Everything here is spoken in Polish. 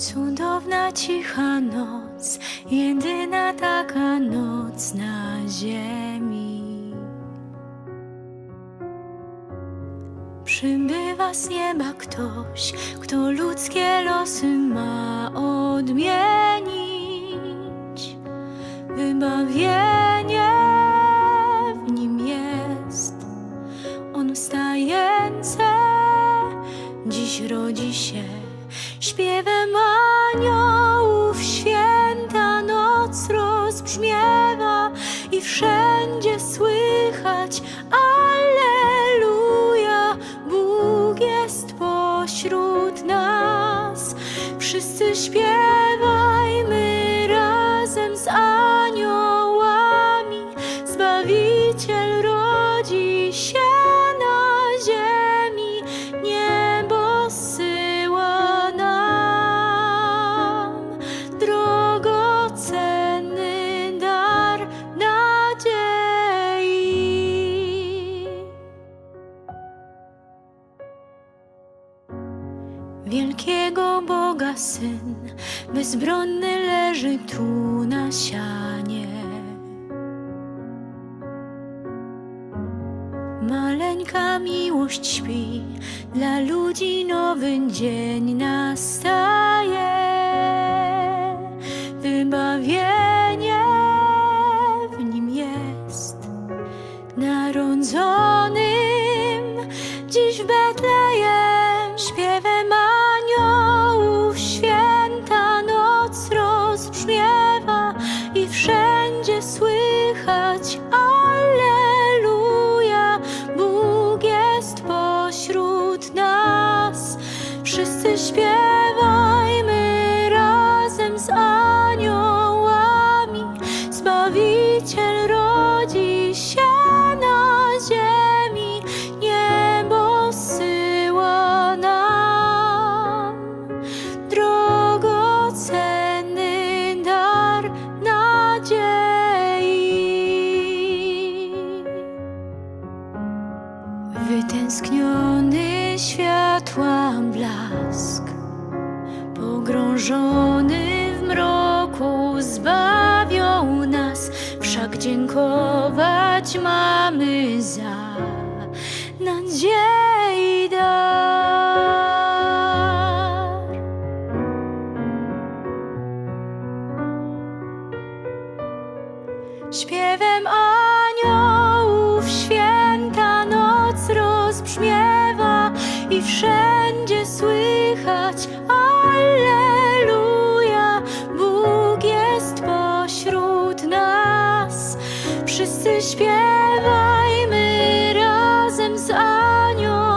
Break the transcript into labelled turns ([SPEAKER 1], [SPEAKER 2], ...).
[SPEAKER 1] Cudowna cicha noc, jedyna taka noc na ziemi. Przybywa z nieba ktoś, kto ludzkie losy ma odmienić. Wybawienie w nim jest. On wstające dziś rodzi się śpiewem rozbrzmiewa i wszędzie słychać Alleluja. Bóg jest pośród nas. Wszyscy śpiewajmy Wielkiego Boga Syn, bezbronny leży tu na sianie. Maleńka miłość śpi, dla ludzi nowy dzień nastaje. Wybawienie w nim jest narodzonym dziś w Betlejem śpiewem wszyscy śpiewajmy razem z aniołami Zbawiciel rodzi się na ziemi, niebo zsyła nam drogocenny dar nadziei. Wytęskniony światła blask, pogrążony w mroku, zbawią nas. Wszak dziękować mamy za nadziei dar. Śpiewem aniołów święta wszędzie słychać Alleluja. Bóg jest pośród nas. Wszyscy śpiewajmy razem z aniołami.